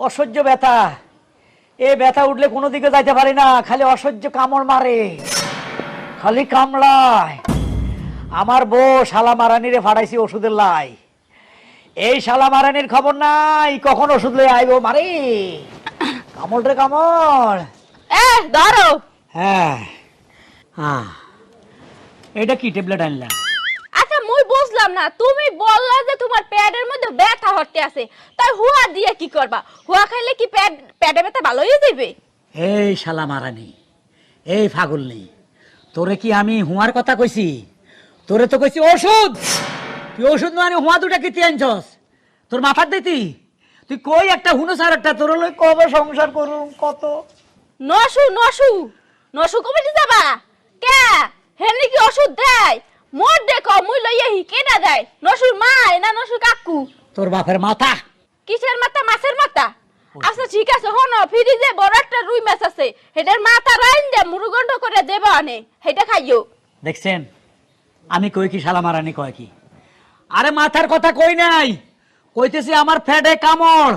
অসহ্য ব্যথা। এ ব্যথা উঠলে কোনো দিকে যাইতে পারি না খালি অসহ্য কামড় মারে খালি কামড়ায়। আমার বউ শালা মারানিরে ফাড়াইছি ওষুধের লাই। এই শালা মারানির খবর নাই কখন ওষুধ লয়ে আইব মারে? কামড় রে কামড়। এ ধরো। হ্যাঁ। হ্যাঁ এটা কি ট্যাবলেট আনলাম মুই বুঝলাম না তুমি বললা যে তোমার পেটের মধ্যে ব্যথা হতে আছে তাই হুয়া দিয়ে কি করবা? হুয়া খাইলে কি পেট পেটে ব্যথা ভালো হয়ে যাবে এই শালা মারানি এই ফাগুলনি তোরে কি আমি হুয়ার কথা কইছি? তোরে তো কইছি ওষুধ! তুই ওষুধ মানে হুয়া দুটা কি আনছস? তোর মাথার দিতি? তুই কই একটা হুনো সার একটা তোর লই কবে সংসার করুম কত? নসু নসু নসু কমিটি যাবা? কে? হেনি কি ওষুধ দেয়? মোর দেখো মুই লইয়া হি কেডা দেয় নসুর মা না নসুর কাকু। তোর বাপের মাথা। কিসের মাথা? মাছের মাথা? আচ্ছা ঠিক আছে হন ফ্রিজে বড় একটা রুই মাছ আছে। হেটার মাথা রাইন দে মুরুগন্ড করে দেবা আনে। হেটা খাইও। দেখছেন? আমি কই কি শালা মারানি কয় কি? আরে মাথার কথা কই নাই? কইতেছি আমার ফ্যাটে কামড়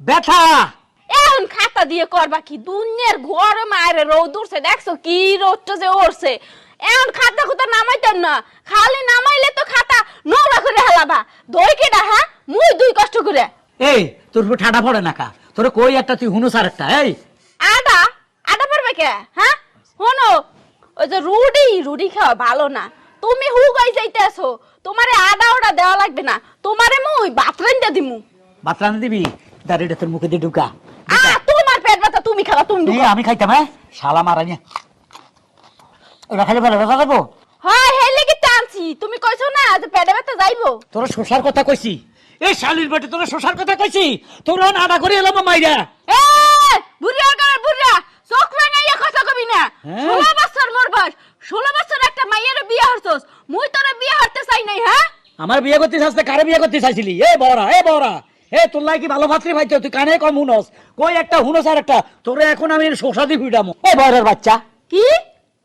ব্যথা। এখন খাতা দিয়ে করবা কি? দুনিয়ার গরম আরে রোদ উঠছে দেখছ কি রোদটা যে উঠছে? এখন খাতা খুতা নামাইতাম না। খালি নামাইলে তো খাতা নোংরা করে হেলাবা। দই কেডা হ্যাঁ? মুই দুই কষ্ট করে। এই তোর উপর ঠাডা পড়ে না কা? তোর কই একটা তুই হুনো সার একটা এই। আটা আটা পারবে কে? হ্যাঁ? শোনো ওই যে রুডি রুডি খাওয়া ভালো না। তুমি হু গাই যাইতেছো। তোমারে আডা ওটা দেওয়া লাগবে না। তোমারে মুই বাতরাইন দে দিমু। বাতরান দিবি? দাঁড়িয়ে তোর মুখে দিয়ে ঢুকা। আ তোমার পেট ব্যথা তুমি খাবা তুমি এই, ঢুকাও। আমি খাইতাম হ্যাঁ? শালা মারানি ওটা খালি ভালো ব্যথা দেবো হয় হেলে কি টানছি তুমি কইছো না যে পেটে ব্যথা যাইবো। তোর শোষার কথা কইছি। এই শালির বেটে তোর শোষার কথা কইছি। তোর আদা করে এলাম মাইরা। এ বুড়িয়া করে বুড়িয়া চোখ রাঙাইয়া কথা কবি না। হ্যাঁ? ষোলো বছর মোর বয়স। ষোলো বছর একটা মাইয়ের বিয়ে হরছস। মুই তোরে বিয়ে হরতে চাই নাই হ্যাঁ? আমার বিয়ে করতে চাইছে কারে বিয়ে করতে চাইছিলি? এ বড়া এ বড়া। এ তোর কি ভালো ভাত্রি ভাইতে তুই কানে কম হুনস কই একটা হুনস আর একটা। তোরে এখন আমি শোষা দি ফিডামো এ বড়ার বাচ্চা। কি?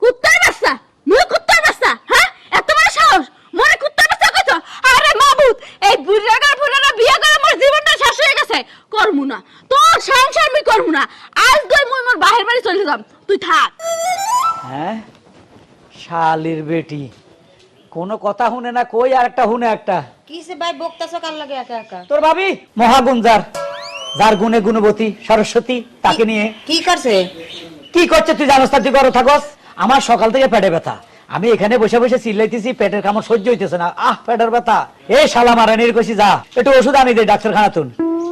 কুত্তার বাচ্চা? মুই কুত্তার বাচ্চা হ্যাঁ? এত বড় সাহস? মোরে কুত্তার বাচ্চা কইছো? আরে মাবুত এই বুড়াগার বুড়ারা বিয়ে করে মোর জীবনটা শেষ হয়ে গেছে। করমু না। তোর সংসার মুই করমু না। আজ তুই মুই মোর বাহির বাড়ি চলে যাম। তুই থাক। হ্যাঁ? শালির বেটি। কোনো কথা শুনে না কই আর একটা শুনে একটা? কিসে ভাই বকতাছ কার লাগে একা একা? তোর ভাবি? মহাগুণ যার যার গুণে গুণবতী সরস্বতী তাকে নিয়ে। কি করছে? কি করছে তুই জানোস না? তুই করো থাকস? আমার সকাল থেকে পেটে ব্যথা। আমি এখানে বসে বসে চিল্লাইতেছি পেটের কামড় সহ্য হইতেছে না। আহ পেটের ব্যথা। এই শালা মারানির কইছি যা। একটু ওষুধ আনি দে ডাক্তারখানা তুন।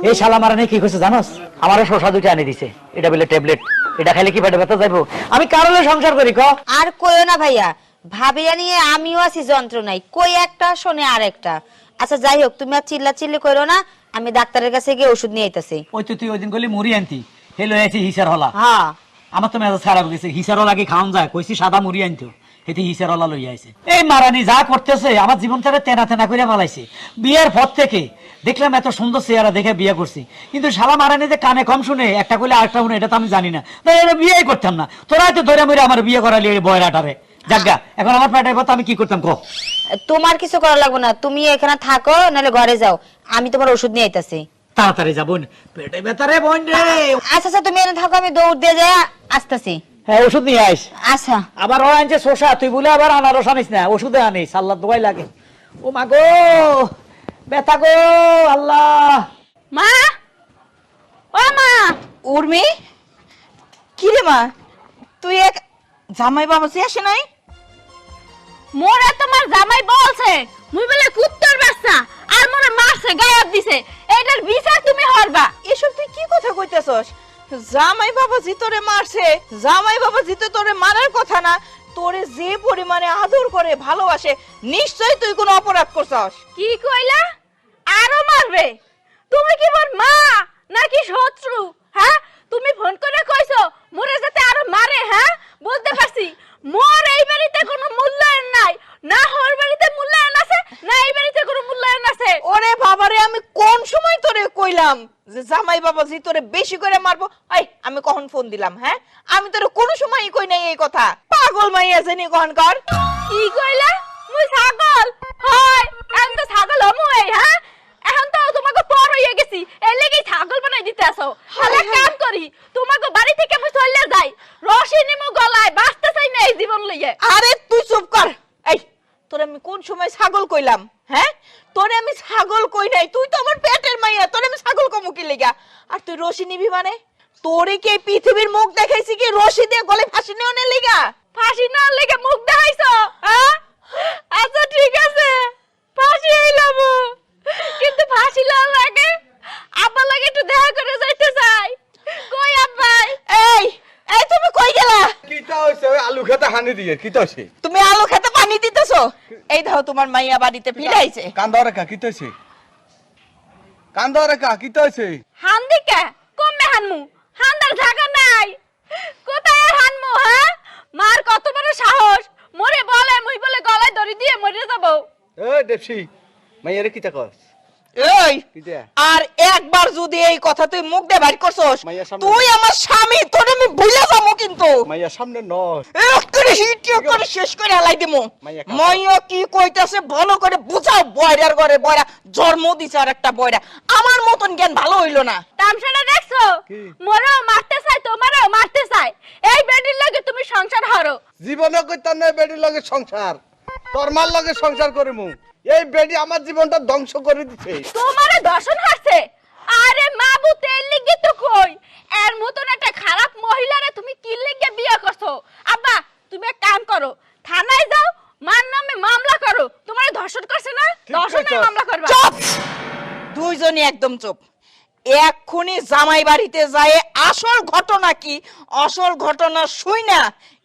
এই শালা মারানি কি কইছে জানোস? আমার শসা দুটো আনি দিছে। এটা বলে ট্যাবলেট। এটা খাইলে কি পেটে ব্যথা যাইবো? আমি কারণে সংসার করি ক? আর কইও না ভাইয়া। ভাবিয়া নিয়ে আমিও আছি যন্ত্রণায় কই একটা শোনে আর একটা। আচ্ছা যাই হোক তুমি আর চিল্লা চিল্লি করো না। আমি ডাক্তারের কাছে গিয়ে ওষুধ নিয়ে আইতাছি। ওই তো তুই ওই দিন গলি মুড়ি আনতি। হেলো আছি হিসার হলা। হ্যাঁ। আমার তো মেজাজ খারাপ গেছে হিসার হলা কি খাওয়ান যায়, কইছি সাদা মুড়ি আনতো। হেতে হিসার হলা লই আইছে। এই মারানি যা করতেছে, আমার জীবনটারে তেনা তেনা করে ফালাইছে। বিয়ের পর থেকে দেখলাম এত সুন্দর চেহারা দেখে বিয়ে করছি। কিন্তু শালা মারানি যে কানে কম শুনে একটা কইলে আরেকটা শুনে, এটা তো আমি জানি না। তাই এটা বিয়েই করতাম না। তোরা তো ধরে মরে আমার বিয়ে করালি এই বয়রাটারে। জাগা এখন আমার পেটে ব্যথা আমি কি করতাম কো তোমার কিছু করা লাগবে না। তুমি এখানে থাকো, নাহলে ঘরে যাও। আমি তোমার ওষুধ নিয়ে আইতাছি। তাড়াতাড়ি যাব পেটে ব্যথা রে বোন রে। আচ্ছা আচ্ছা তুমি এখানে থাকো আমি দৌড় দিয়ে যাই আসতেছি। হ্যাঁ ওষুধ নিয়ে আইস। আচ্ছা। আবার ও আনছে শোষা তুই বলে আবার আনারস আনিস না ওষুধে আনিস আল্লাহ দোয়াই লাগে। ও মা গো ব্যথা গো আল্লাহ। মা? ও মা! উর্মি? কি রে মা? তুই এক জামাই বাবা সে আসে নাই? মোরে তোমার জামাই বলছে মুই বলে কুত্তার বাচ্চা। আর মোরে মারছে গায়েব দিছে। এটার বিচার তুমি হরবা। এসব তুই কি কথা কইতেছস? জামাই বাবা জি তোরে মারছে জামাই বাবা জি তো তোরে মারার কথা না তোরে যে পরিমাণে আদর করে ভালোবাসে নিশ্চয়ই তুই কোনো অপরাধ করছস। কি কইলা? আরও মারবে? তুমি কি মোর মা নাকি শত্রু? হ্যাঁ? তুমি ফোন করে কইছো মোরে যাতে আরও মারে হ্যাঁ? বলতে পারছি মোর এই বাড়িতে কোনো মূল্যায়ন নাই না হর বাড়িতে মূল্যায়ন আছে না এই বাড়িতে কোনো মূল্যায়ন আছে ওরে বাবারে আমি কোন সময় কইলাম যে জামাই বাবা জি তোরে বেশি করে মারবো এই আমি কখন ফোন দিলাম হ্যাঁ? আমি তোরে কোনো সময়ই কই নাই এই কথা। পাগল মাইয়া জানি কখন কর কি কইলা? মুই ছাগল? হয় আমি তো ছাগল হমু এই হ্যাঁ? এখন তো তোমাকে পর হয়ে গেছি এর লেগেই ছাগল বানাই দিতে আসো। তাহলে এক কাম করি তোমাকে বাড়ি থেকে আমি চলে যাই। রশি নিমু গলায় বাঁচতে চাই না এই জীবন লইয়ে। আরে তুই চুপ কর। এই তোরে আমি কোন সময় ছাগল কইলাম? হ্যাঁ? তোরে আমি ছাগল কই নাই? তুই তো আমার পেটের মাইয়া তোরে আমি ছাগল কমু কি লেগা? আর তুই রশি নিবি মানে? তোরে কি পৃথিবীর মুখ দেখাইছি কি? রশি দিয়ে গলে ফাঁসি নেওয়ার লেগা? ফাঁসি না লেগে মুখ দেখাইছো? হ্যাঁ? আচ্ছা ঠিক আছে। ফাঁসি হইলাম। কিন্তু ফাঁসি লওয়ার লাগে আব্বা লাগে একটু দেখা করে যাইতে চাই। কই আব্বাই? এই এই তুমি কই গেলা? কিতা হইছে? আলু খেতে হানি দিয়ে কিতা হইছে? তুমি আলু খেতে পানি দিতেছো? এই দাও তোমার মাইয়া বাড়িতে ফিরাইছে। কান্দা রেখা কি তৈছে কান্দা রেখা কি তৈছে হান্দি কে? কমে হানমু। হান্দার জায়গা নাই। কোথায় আর হানমু হ্যাঁ? মার কত বড় সাহস। মরে বলে মুই বলে গলায় দড়ি দিয়ে মরে যাব। এ দেবসি মাইয়ারে কিতা কস? এই আর একবার যদি এই কথা তুই মুখ দিয়ে বাইর করছস তুই আমার স্বামী তোরে আমি ভুলে যাব কিন্তু। মাইয়া সামনে হিট করে শেষ করে হেলাই দিমু। মাইয়া কি কইতাছে ভালো করে বুঝাও বয়রার ঘরে বয়রা জন্ম দিছে আর একটা বয়রা। আমার মতন জ্ঞান ভালো হইল না। তামসাটা দেখছ? কি? মারতে চাই তোমারও মারতে চাই এই বেডির লাগে তুমি সংসার হারো। জীবনে কইতাম না বেডির লগে সংসার। তোর মার লগে সংসার করিমু। এই বেডি আমার জীবনটা ধ্বংস করে দিছে। তোমারে দর্শন হাসছে আরে মাবু তেল লিগে তো কই? এর মতন একটা খারাপ মহিলারে তুমি কি লিগে বিয়ে করছ? আব্বা তুমি এক কাম করো থানায় যাও মার নামে মামলা করো। তোমারে ধর্ষণ করছে না? ধর্ষণের মামলা করবা। চুপ! দুইজনই একদম চুপ। এক্ষুনি জামাই বাড়িতে যায় আসল ঘটনা কি? আসল ঘটনা শুই না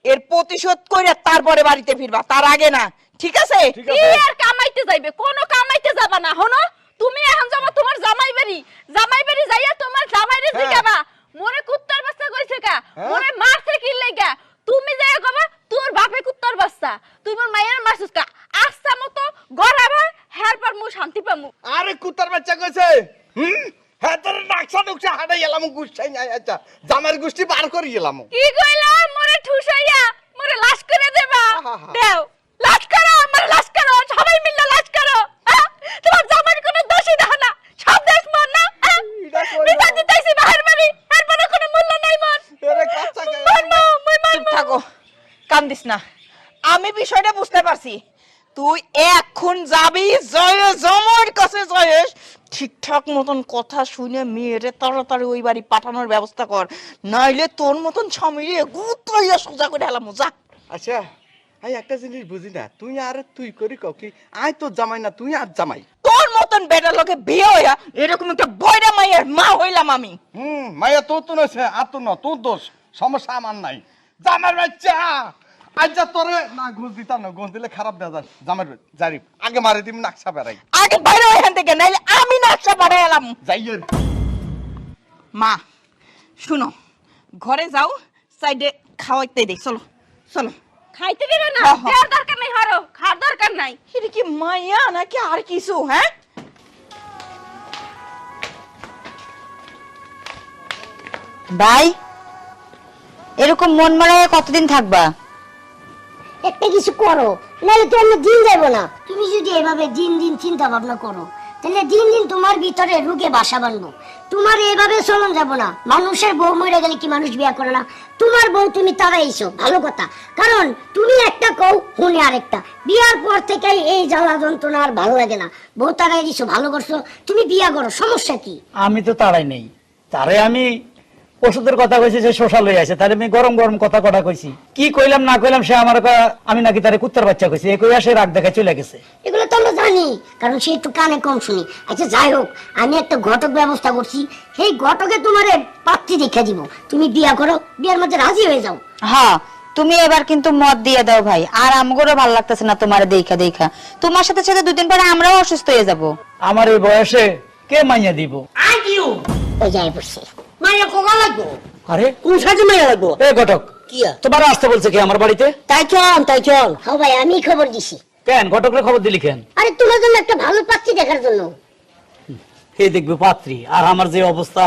এর প্রতিশোধ করে তারপরে বাড়িতে ফিরবা। তার আগে না ঠিক আছে? কি আর কামাইতে যাইবে? কোনো কামাইতে যাবা না হনো? তুমি এখন যাবা তোমার জামাই বাড়ি। জামাই বাড়ি যাইয়া তোমার জামাইরে হ্যাঁ। জিগাবা। মোরে কুত্তার বাচ্চা কইছে কা? হ্যাঁ। মোরে মারছে কি লাগা? তুমি যাইয়া কবা তোর বাপে কুত্তার বাচ্চা। তুই মোর মায়ের মারছিস কা? আস্তা মতো গড়াবা হের পর মু শান্তি পামু। আরে কুত্তার বাচ্চা কইছে? হুম? হ্যাঁ তোর নাকশা নুকশা হাঁটাই গেলাম গুষ্ঠাই নাই আচ্ছা। জামার গুষ্টি বার করে গেলাম। কি কইলা? মোরে ঠুসাইয়া মোরে লাশ করে দেবা। দেও লাশ করো মোরে লাশ করো সবাই মিলে লাশ করো? তোমার জামার কোনো দোষই দেখো না। সব দেশ না? এটা কইলা। বিটা দিতেছি বাহির বাড়ি এর কোনো কোনো মূল্য নাই এরে কাঁচা গায়ে- মারমু মুই চুপ মারমু থাকো কান্দিস না। আমি বিষয়টা বুঝতে পারছি। তুই এখন যাবি জয় জমর কাছে জয়েশ ঠিকঠাক মতন কথা শুনে মেয়েরে তাড়াতাড়ি ওই বাড়ি পাঠানোর ব্যবস্থা কর। নাইলে তোর মতন স্বামীরে গুত্রাইয়া সোজা করে হেলাম যা। আচ্ছা। আই একটা জিনিস বুঝি না তুই আর তুই করি কি আই তো জামাই না তুই আর জামাই। তোর মতন বেটার লোকে বিয়ে হইয়া এরকম একটা বয়রা মাইয়ের মা হইলাম আমি। হুম মাইয়া তোর তো নইছে আর তো ন তোর দোষ সমস্যা আমার নাই। জামার বাচ্চা আজ যা তোরে না ঘুষ দিতাম না ঘুষ দিলে খারাপ যায়। জামার জারি আগে মারি দিম নাকশা বেড়াই। আগে বাইরে এখান থেকে নাইলে আমি নাচা বাড়াই এলাম। যাই মা শুনো ঘরে যাও সাইডে খাওয়াইতে দেই চলো চলো। খাইতে দিবে না। দেওয়ার দরকার নাই হারো। খাওয়ার দরকার নাই। এটা কি মাইয়া নাকি আর কিছু হ্যাঁ? ভাই এরকম মন মারায় কতদিন থাকবা? একটা কিছু করো নাহলে তো আমরা দিন যাব না। তুমি যদি এভাবে দিন দিন চিন্তা ভাবনা করো তাহলে দিন দিন তোমার ভিতরে রুগে বাসা বাঁধবো তোমার এভাবে চলন যাব না। মানুষের বউ মরে গেলে কি মানুষ বিয়া করে না? তোমার বউ তুমি তারাইছো ভালো কথা। কারণ তুমি একটা কও, হুনে আরেকটা। বিয়ার পর থেকে এই জ্বালা যন্ত্রণা আর ভালো লাগে না। বউ তারাই দিছো, ভালো করছ। তুমি বিয়া করো, সমস্যা কি? আমি তো তারাই নেই। তারে আমি ওষুধের কথা কইছি সে শোষা লই আছে তারে আমি গরম গরম কথা কটা কইছি। কি কইলাম না কইলাম সে আমার আমি নাকি তারে কুত্তার বাচ্চা কইছি। এ কইয়া সে রাগ দেখে চলে গেছে। এগুলো তো আমরা জানি কারণ সে একটু কানে কম শুনি। আচ্ছা যাই হোক আমি একটা ঘটক ব্যবস্থা করছি। সেই ঘটকে তোমার পাত্রী দেখে দিব। তুমি বিয়া করো বিয়ার মধ্যে রাজি হয়ে যাও। হ্যাঁ তুমি এবার কিন্তু মত দিয়ে দাও ভাই। আর আমগরও ভালো লাগতেছে না তোমার দেখা দেখা। তোমার সাথে সাথে দুদিন পরে আমরাও অসুস্থ হয়ে যাব। আমার এই বয়সে কে মাইয়া দিব? ওই যাই পড়ছে লাগবো? আরে? কোন মায়ের লাগবো? এ ঘটক। কি তোমার আসতে বলছে কি আমার বাড়িতে? তাই চল তাই চল। হ্যাঁ ভাই আমি খবর দিছি। কেন? ঘটকরে খবর দিলি কেন? আরে তোমার জন্য একটা ভালো পাত্রী দেখার জন্য। কে দেখবে পাত্রী আর আমার যে অবস্থা।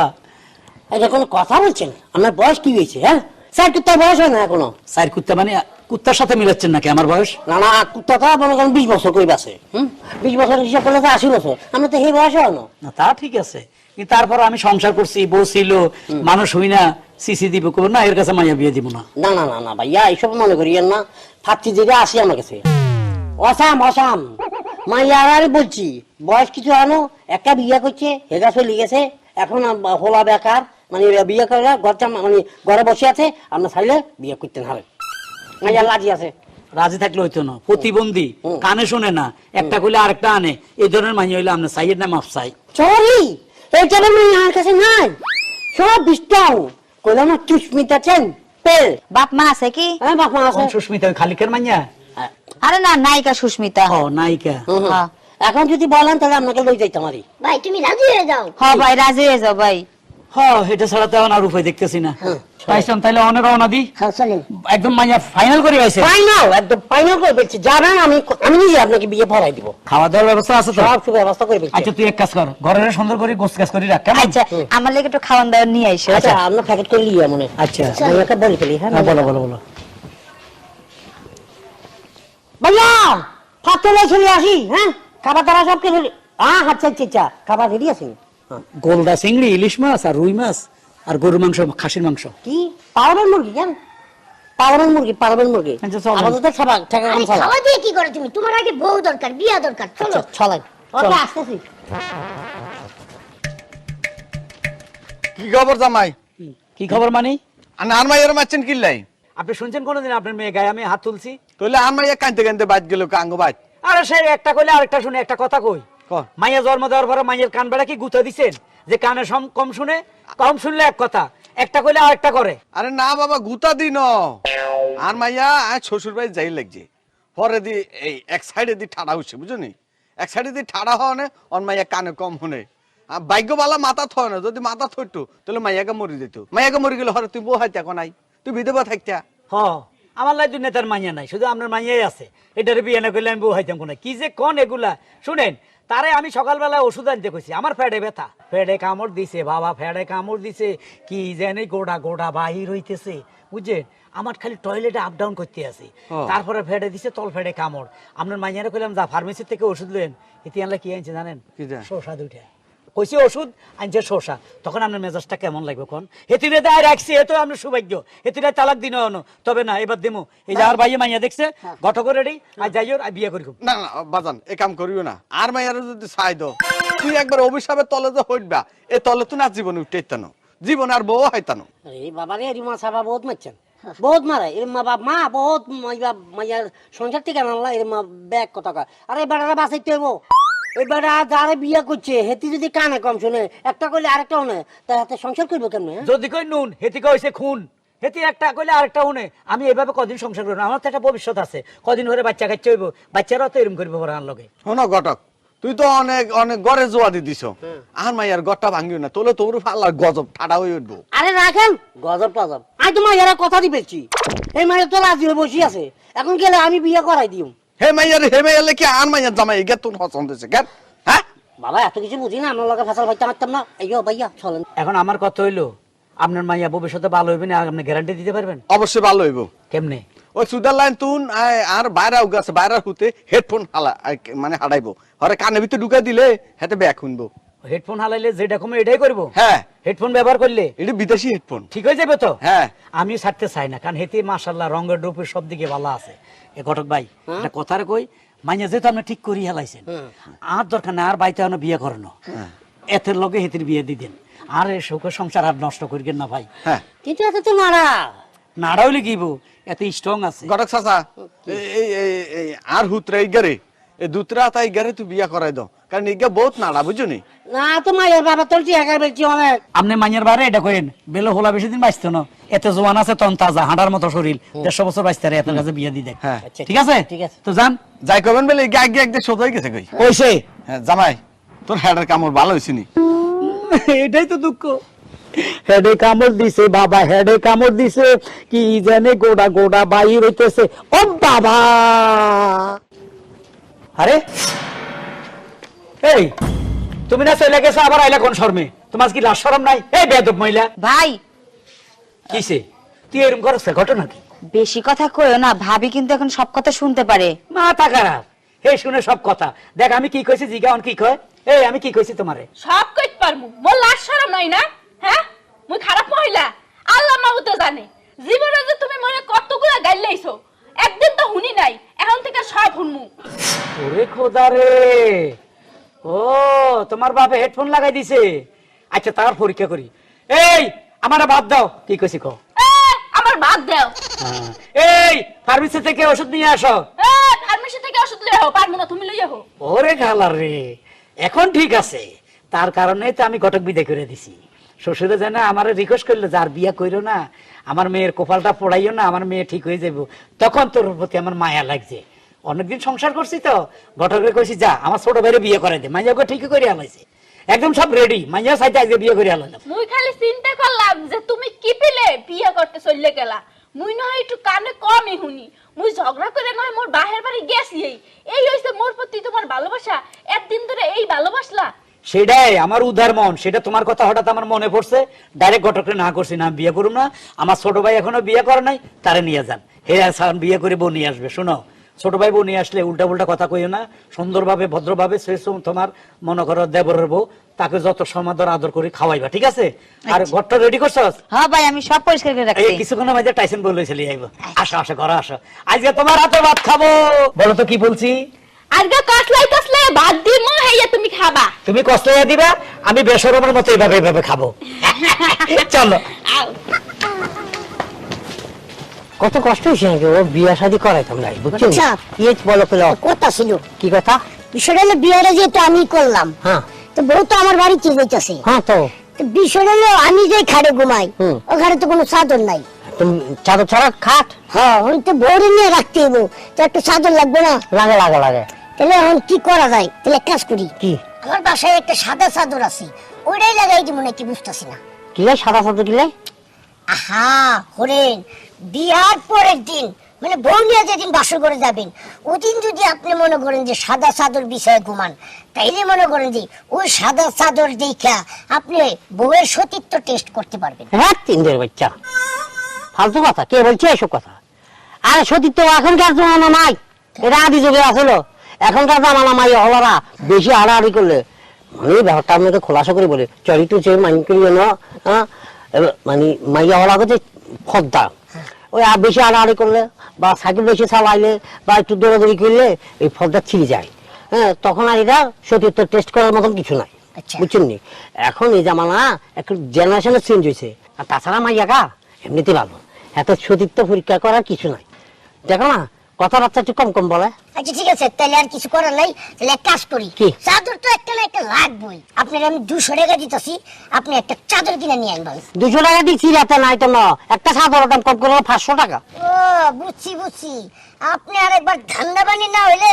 এটা কোনো কথা বলছেন? আমার বয়স কি হয়েছে হ্যাঁ? স্যার বয়স হয় না এখনও? সাইর কুত্তা মানে কুত্তার সাথে মিলাচ্ছেন নাকি আমার বয়স? না না কুত্তা তো মনে করেন বিশ বছর কই আছে হুম? বিশ বছর হিসাব করলে তো আশি বছর। আমরা তো সেই বয়সে হলো না তা ঠিক আছে। কিন্তু তারপর আমি সংসার করছি বউ ছিল মানুষ হই না সিসি দিব কো না এর কাছে মাইয়া বিয়ে দিব না। না না না না ভাইয়া এইসব মনে করিয়েন না। থাকছি যেটা আসি আমার কাছে। Awesome awesome. মাইয়ার আর বলছি বয়স কিছু আনো একটা বিয়ে করছে হেগা চলে গেছে এখন হোলা বেকার মানে বিয়ে করে ঘরটা মানে ঘরে বসে আছে আপনার চাইলে বিয়ে করতেন হবে মাইয়ার লাজি আছে। রাজি থাকলে হইতো না। প্রতিবন্ধী কানে শুনে না একটা কইলে আরেকটা আনে এই ধরনের মাইয়া হইলে আপনার সাইয়ের নাম আফসাই। সরি এইটা আমি আমার কাছে নাই। সব বিস্তাও কইলাম না চুস্মিতা চেন পেল। বাপ মা আছে কি? হ্যাঁ বাপ মা আছে। সুস্মিতা খালি কেন মাইয়া? আরে না নায়িকা সুস্মিতা। ও নায়িকা। হ্যাঁ। এখন যদি বলেন তাহলে আপনাকে লই যাইতাম আরে ভাই তুমি রাজি হয়ে যাও। হ ভাই রাজি হয়ে যাও ভাই। হ এটা ছাড়া তো আর উপায় দেখতেছি না। পাইছেন তাইলে অনেক হ্যাঁ চলেন একদম মাইয়া ফাইনাল করে পাইছে ফাইনাল একদম ফাইনাল করে যাবেন আমি আমি নিজে আপনাকে বিয়ে পড়াই দিব। খাওয়া দাওয়ার ব্যবস্থা আছে তো? সব সুব্যবস্থা করে ফেলছি। আচ্ছা তুই এক কাজ কর। ঘরের সুন্দর করে গোছ কাজ করি রাখ কেমন? আচ্ছা আমার লেগে একটু খাওয়ান নিয়ে আইসো আচ্ছা আপনার প্যাকেট করে লিয়ে মনে আচ্ছা। আমি একটা বলে হ্যাঁ হ্যাঁ, বলো। বলো বলো ভাইয়া চলে আসি হ্যাঁ? খাবার দাবার সব কিছু হ্যাঁ আচ্ছা আচ্ছা আচ্ছা খাবার রেডি আছে? হ্যাঁ। গোলদা চিংড়ি ইলিশ মাছ আর রুই মাছ আর গরুর মাংস খাসির মাংস। কি? পাওয়ারের মুরগি কেন? পাওয়ারের মুরগি পাওয়ারের মুরগি? আচ্ছা, কম চালা খাওয়া দিয়ে কি করে তুমি? তোমার আগে বউ দরকার বিয়া দরকার চলো। চলেন ওকে আসতেছি। কি খবর জামাই? কি খবর মানে? আর আর মাইয়ের মারছেন কিল্লাই? আপনি শুনছেন কোনোদিন আপনার মেয়ে গায়ে আমি হাত তুলছি? তাহলে আর মাইয়া কানতে কানতে বাদ গেল কাঙ্গ বাদ। আরে সে একটা কইলে আরেকটা শুনে একটা কথা কই। মাইয়া জন্ম দেওয়ার পরে মাইয়ের কান বেড়া কি গুতা দিছেন? যে কানে কম শুনে? কম শুনলে এক কথা একটা কইলে আর একটা করে। আরে না বাবা গুতা দিন। আর মাইয়া আয় শ্বশুর বাড়ি যাই লাগছে। পরে দি এই এক সাইডে দি ঠাড়া হচ্ছে বুঝলি এক সাইডে দি ঠাড়া হওয়া নে অন মাইয়া কানে কম শুনে। ভাগ্যবালা মাথা থয় না যদি মাথা থইতো তাহলে মাইয়াকে মরি দিত মাইয়াকে মরি গেলে হরে তুই হাইতে এখন নাই? তুই বিধবা থাকতা হ আমার লাই নেতার মাইয়া নাই শুধু আপনার মাইয়াই আছে। এটারে বিয়ে না করলে আমি বউ হাইতাম কোন কি যে কোন এগুলা? শুনেন তারে আমি সকালবেলা ওষুধ আনতে কইছি। আমার ফ্যাডে ব্যথা। ফ্যাডে কামড় দিছে বাবা ফ্যাডে কামড় দিছে কি জানে গোড়া গোড়া বাহির হইতেছে। বুঝছেন? আমার খালি টয়লেটে আপ ডাউন করতে আছে। তারপরে ফেডে দিছে তল ফেডে কামড়। আপনার মাইয়ারে কইলাম যা ফার্মেসি থেকে ওষুধ লেন এতে আনলে কি আনছে জানেন? শোষা দুইটা। কইছি ওষুধ আনছে শসা। তখন আপনার মেজাজটা কেমন লাগবে কোন? হেতিরে দায় রাখছি এ তো আপনার সৌভাগ্য। হেতিরে তালাক দিন তবে না এবার দিমু। এই যে আর ভাইয়ে মাইয়া দেখছে ঘটক রেডি আর যাইও আর বিয়ে করি খুব না না বাজান এ কাম করিও না। আর মাইয়ারে যদি চাই দো তুই একবার অভিশাপের তলে যে হইবা এ তলে তুই না জীবনে উঠতে ইত্যানো জীবন আর বউ হাইতানো আরে বাবা রে এরমা সাবা বহুত মারছেন। বহুত মারে এরমা বাপ মা বহুত মাইয়া মাইয়ার সংসার থেকে আনলা এরমা ব্যাগ কথা কয় আরে বেড়ারা বাঁচাইতে হইব। এই বেড়া যারা বিয়া করছে হেতি যদি কানে কম শুনে একটা করলে আরেকটা শুনে তা হাতে সংসার করব কেমনে হ্যাঁ? যদি কই নুন হেতি কইছে খুন। হেতি একটা কইলে আরেকটা উনে আমি এভাবে কদিন সংসার করব আমার তো একটা ভবিষ্যৎ আছে কদিন ধরে বাচ্চা কাচ্চা হইব বাচ্চারাও তো এরম করব ওরা লগে। শোন ঘটক তুই তো অনেক অনেক গড়ে জোয়া দি দিছ। আর মাইয়ার গড়টা ভাঙিও না তোলে তোর ফাল্লার গজব ঠাডা হয়ে উঠবো। আরে রাখেন গজব টজব। আমি তো মাইয়ারা কথা দি পেয়েছি এই মাইয়া তো রাজি হয়ে বসে আছে এখন গেলে আমি বিয়ে করাই দিম। হে মাইয়ার হে মাইয়ার লেখি আর মাইয়ার জামাই? গে তোর হসন দিছে গে। হ্যাঁ? বাবা এত কিছু বুঝি না আমার লগে ফসল ভাইতে মারতাম না। এই ভাইয়া চলেন। এখন আমার কথা হইল আপনার মাইয়া ভবিষ্যতে ভালো হইবে না আপনি গ্যারান্টি দিতে পারবেন? অবশ্যই ভালো হইব। কেমনে? ওই সুদার লাইন তুন আর বাইরাও গেছে বাইরে হুতে হেডফোন হালা মানে হারাইবো হরে কানে ভিতরে ঢুকাই দিলে হেতে ব্যাক শুনব হেডফোন হালাইলে যেটা কমে এটাই করব। হ্যাঁ। হেডফোন ব্যবহার করলে? এটা বিদেশি হেডফোন। ঠিক হয়ে যাবে তো? হ্যাঁ। আমি ছাড়তে চাই না কারণ হেতে মাসাল্লাহ রঙের ডুপের সব দিকে ভালো আছে। এ ঘটক ভাই একটা কথার কই মাইয়া যেহেতু আপনি ঠিক করি হেলাইছেন আর দরকার না আর বাইতে হনো বিয়ে করানো এতের লগে হেতির বিয়ে দিতেন আর এ শোকের সংসার আর নষ্ট করিবেন না ভাই। হ্যাঁ। কিন্তু এত তো মারা নাড়া হইলে কি এত স্ট্রং আছে। গটক চাচা এই এই এই- এই আর হুতরা এই গারে এই দুতরা তাই গারে তুই বিয়া করাই দাও। কারণ ইগা বহুত নাড়া বুঝছ নি না তো মায়ের বাবা তোর চেহারা বেলছি অনেক। আপনি মাইয়ার বারে এটা করেন বেলো হোলা বেশি দিন বাঁচতো না। এত জোয়ান আছে তন তাজা হাঁটার মতো শরীর। দেড়শো বছর বাঁচতে পারে এত কাছে বিয়ে দিয়ে দেখ। ঠিক আছে? ঠিক আছে। তো যান। যাই কবেন বলে ইগা আগে একদিন সোজাই গেছে কই? কইছে হ্যাঁ জামাই তোর হেডের কামড় ভালো হয়েছে নি? এটাই তো দুঃখ। হেডে কামড় দিছে বাবা হেডে কামড় দিছে কি জানে গোড়া গোড়া বাইর হইতেছে। ও বাবা! আরে! এই! তুমি না চলে গেছো আবার আইলা কোন শর্মে? তোমার কি লাশ শরম নাই? এই বেদব মহিলা। ভাই। কিসে তুই এরকম করছ ঘটনা কি? বেশি কথা কইও না ভাবি কিন্তু এখন সব কথা শুনতে পারে। মাথা খারাপ। এই শুনে সব কথা। দেখ আমি কি কইছি জিগাওন কি কয়? এই আমি কি কইছি তোমারে? সব কইতে পারমু মোর লাশ শরম নাই না? হ্যাঁ? মুই খারাপ মহিলা। আল্লাহ মাবুতে জানে। জীবনে যে তুমি মনে কতগুলা গাইল লাইছো একদিন তো হুনি নাই। এখন থেকে সব হুনমু। ওরে খোদা রে! ও তোমার বাপে হেডফোন লাগাই দিছে। আচ্ছা তার পরীক্ষা করি। এই আমার বাদ দাও। কি কইছি কো আমার বাদ দাও। এই ফার্মেসি থেকে ওষুধ নিয়ে আসো। ফার্মেসি থেকে ওষুধ লই আহো পারমু না তুমি লই আহো। ওরে খালার রে এখন ঠিক আছে। তার কারণে তো আমি ঘটক বিদায় করে দিছি। শ্বশুরে জানা আমার রিকোয়েস্ট করল যার বিয়া কইরো না আমার মেয়ের কপালটা পড়াইও না আমার মেয়ে ঠিক হয়ে যাব তখন তোর প্রতি আমার মায়া লাগছে। অনেকদিন সংসার করছি তো। ঘটকরে কইছি যা আমার ছোট ভাইরে বিয়ে করে দে। মাইয়া মাইয়াকে ঠিক করে আলাইছে। একদম সব রেডি মাইয়া সাইতে আজকে বিয়ে করে আলাইলাম মুই খালি চিন্তা করলাম যে তুমি কি পেলে বিয়ে করতে চললে গেলা। মুই নয় একটু কানে কমই শুনি। মুই ঝগড়া করে নয় মোর বাহের বাড়ি গেছি এই। এই হইছে মোর প্রতি তোমার ভালোবাসা। একদিন ধরে এই ভালোবাসলা। সেটাই আমার উদার মন। সেটা তোমার কথা হঠাৎ আমার মনে পড়ছে। ডাইরেক্ট ঘটকরে না করছি না বিয়ে করুম না। আমার ছোট ভাই এখনও বিয়ে করে নাই তারে নিয়ে যান। হে আসান বিয়ে করে বউ নিয়ে আসবে শোনো। ছোট ভাই বউ নিয়ে আসলে উল্টা উল্টা কথা কইও না। সুন্দরভাবে ভদ্রভাবে সে তোমার মনে করো দেবরের বউ তাকে যত সমাদর আদর করে খাওয়াইবা ঠিক আছে? আর ঘরটা রেডি করছস? হ্যাঁ ভাই আমি সব পরিষ্কার করে এই রাখছি কিছুক্ষণের মাঝে টাইসন বলেছিল আইবো। আসো আসো ঘরে আসো। আজকে তোমার হাতে ভাত খাব। বলো তো কি বলছি? আজকে কসলাই কসলাই বাদ দিমু হেইয়া তুমি খাবা। তুমি কষ্ট দিবা আমি বেসরমের মতো এইভাবে এইভাবে খাব। চলো। কত কষ্ট হয়েছে নাকি? ও বিয়া শাদি করাইতাম নাই বুঝছেন আচ্ছা। কি বলো পেল। কথা ছিল। কি কথা? বিষয়টা হলো বিয়েটা যেহেতু আমি করলাম হ্যাঁ। তো বউ তো আমার বাড়িতে যাইতেছে হ্যাঁ তো। তো বিষয়টা হলো আমি যে খাটে ঘুমাই হুম। ওখানে তো কোনো চাদর নাই। তুমি চাদর ছাড়া খাট? হ্যাঁ ওই তো বউরে নিয়ে রাখতে হইব। তো একটা চাদর লাগবে না? লাগে লাগে লাগে। তাহলে এখন কি করা যায়? তাহলে কাজ করি। কি? আমার বাসায় একটা সাদা চাদর আছে ওইটাই লাগাই দিব নাকি বুঝতেছি না। কি সাদা চাদর কি লাই আহা হরেন বিয়ার পরের দিন মানে বউ নিয়ে যেদিন বাসর করে যাবেন, ওদিন যদি আপনি মনে করেন যে সাদা চাদর বিষয়ে ঘুমান, তাইলে মনে করেন যে ওই সাদা চাদর দেখা আপনি বউয়ের সতীত্ব টেস্ট করতে পারবেন। হ্যাঁ তিনদের বাচ্চা। ফালতু কথা, কে বলছে এসব কথা? আরে সতীর্থ এখনকার জমানা নাই, এটা আদি যুগে আসলো এখনকার জামানা মাই হলারা বেশি হাড়াহাড়ি করলে। মানে ব্যাপারটা আপনাকে খোলাসা করে বলে, চরিত্র চেয়ে মাইন করি না মানে মাইয়া হলা করছে ফদ্দা ওই আর বেশি আড়াআড়ি করলে বা সাইকেল বেশি চালাইলে বা একটু দৌড়াদৌড়ি করলে এই ফলটা ছিঁড়ে যায়। হ্যাঁ তখন আর এটা সতীর্থ টেস্ট করার মতন কিছু নাই। আচ্ছা। বুঝছেন নি? এখন এই জামানা একটু জেনারেশনে চেঞ্জ হয়েছে। আর তাছাড়া মাইয়াকা এমনিতে ভালো। এত সতীর্থ পরীক্ষা করার কিছু নাই। দেখো না কথাবার্তা একটু কম কম বলে। আচ্ছা ঠিক আছে তাহলে আর কিছু করার নাই তাহলে এক কাজ করি। চাদর তো একটা না একটা লাগবেই। আপনার আমি দুশো টাকা দিতেছি আপনি একটা চাদর কিনে নিয়ে আনবেন দুশো টাকা দিচ্ছি রাতে নাই তো না। একটা সাধারণ দাম কম করে পাঁচশো টাকা। ও বুঝছি বুঝছি। আপনি আরেকবার ধান্দা বানি না হইলে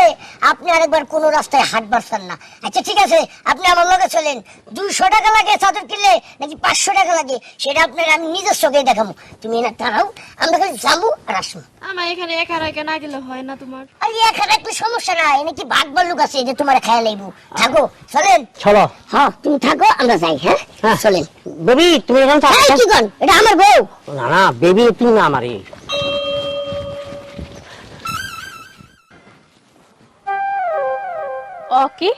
আপনি আরেকবার কোনো রাস্তায় হাট বাড়ছেন না। আচ্ছা ঠিক আছে আপনি আমার লগে চলেন। দুইশো টাকা লাগে চাদর কিনলে নাকি পাঁচশো টাকা লাগে? সেটা আপনার আমি নিজের চোখে দেখাবো। তুমি এনে দাঁড়াও আমরা খালি যাব আর আসব। আমার এখানে একা একা না গেলে হয় না তোমার। আর এখানে একটু সমস্যা নাই এনে কি ভাগ বল্লুক আছে যে তোমার লাইবো? থাকো চলেন। চলো। হ্যাঁ তুমি থাকো আমরা যাই হ্যাঁ? হ্যাঁ। চলেন। বেবি তুমি এখানে থাকো। কি কন এটা আমার বউ। না না বেবি তুমি না আমার এই ও কি?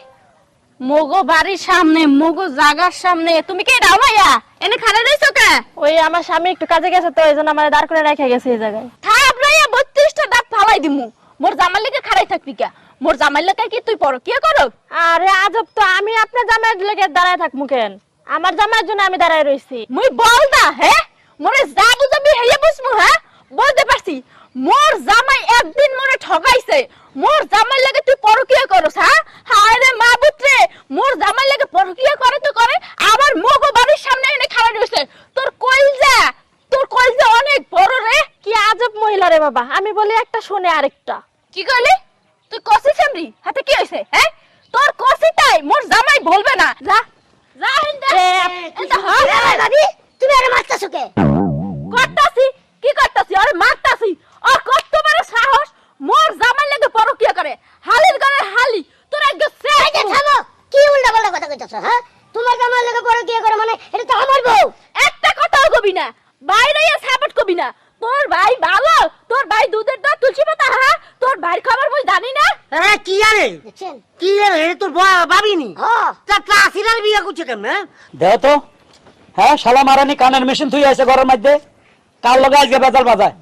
মোগো বাড়ির সামনে মোগো জাগার সামনে। তুমি কি রামাইয়া এনে খাড়া রইছো কে? ওই আমার স্বামী একটু কাজে গেছে তো এই জন্য আমার দাঁড় করে রেখে গেছে এই জায়গায়। থাপ রাইয়া 32টা দাঁত ফালাই দিমু। মোর জামার লেগে খাড়াই থাকবি কে? মোর জামার লেগে কি তুই পর? কি করো আরে আজব তো আমি আপনার জামাইয়ের লেগে দাঁড়ায় থাকব কেন? আমার জামাইয়ের জন্য আমি দাঁড়ায় রইছি। মুই বল দা হে? মোরে যা বুঝাবি হেয়ে বুঝমু হ্যাঁ বলতে পারছি মোর জামাই একদিন মোরে ঠগাইছে। মোর জামাই লাগে তুই পরকিয়া করস হ্যাঁ? হায় রে মা পুত্রে মোর জামাই লাগে পরকিয়া করে তো করে আবার মোগো বাড়ির সামনে এনে খাড়া রইছে। তোর কইল যা তোর কইলজা অনেক বড় রে। কি আজব মহিলা রে বাবা আমি বলি একটা শুনে আরেকটা কি কইলি তুই কষি সামরি হাতে কি হইছে হ্যাঁ তোর কষি তাই মোর জামাই বলবে না যা যা হিন্দা এটা হ্যাঁ দাদি তুমি আরে মারতেছো কে করতাছি কি করতাছি আরে মারতাছি আর কত বড় সাহস মোর জামাই লাগে পরকিয়া করে হালির ঘরে হালি তোর একদম এই যে থামো কি উল্টা পাল্টা কথা কইতাছো হ্যাঁ? তোমার জামাই লাগে পরে কি করে? মানে এটা তো আমার বউ। একটা কথাও কবি না। বাইরে সাপোর্ট কবি না। তোর ভাই ভালো তোর ভাই দুধের দাঁত তুলসী পাতা হ্যাঁ? তোর খবর মুই জানি না। হ্যাঁ কি আরে? কি আরে? তোর হ্যাঁ তা বিয়ে করছে কেন হ্যাঁ? দেও তো। হ্যাঁ শালা মারানি কানের মেশিন থুই আছে ঘরের মধ্যে। কার লগে আজকে বেতাল বাজায়?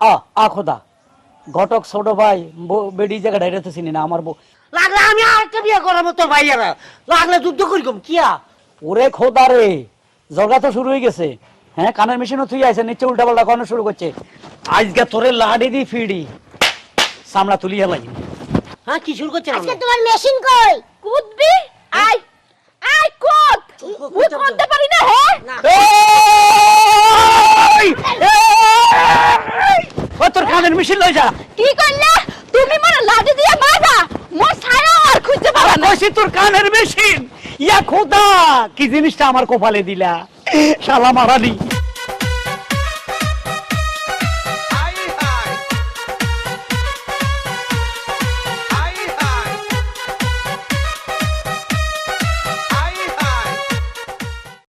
আ আ খোদা। ঘটক ছোট ভাই বেডি জায়গা ডাইরে তো চিনি না আমার বউ। লাগলে আমি আরেকটা বিয়ে করাবো তোর ভাইয়ারা। লাগলে যুদ্ধ করি কম কিয়া? ওরে খোদা রে জগা তো শুরু হয়ে গেছে। হ্যাঁ কানের মেশিনও তুই আছে নিচে উল্টা পাল্টা করানো শুরু করছে। আজকে তোরে লাড়ি দি ফিডি সামলা তুলিয়া লাগি। হ্যাঁ কি শুরু করছে আজকে তোমার মেশিন কই? কুদবি? আই আই কুদ! মুই করতে পারি না হ্যাঁ ও তোর কানের মেশিন লই যা। কি করলে? তুমি মনে লাঠি দিয়ে মারা আর খুঁজতে পারা না। তোর কানের মেশিন। ইয়া খোদা, কি জিনিসটা আমার কপালে দিলা? শালা মারানি।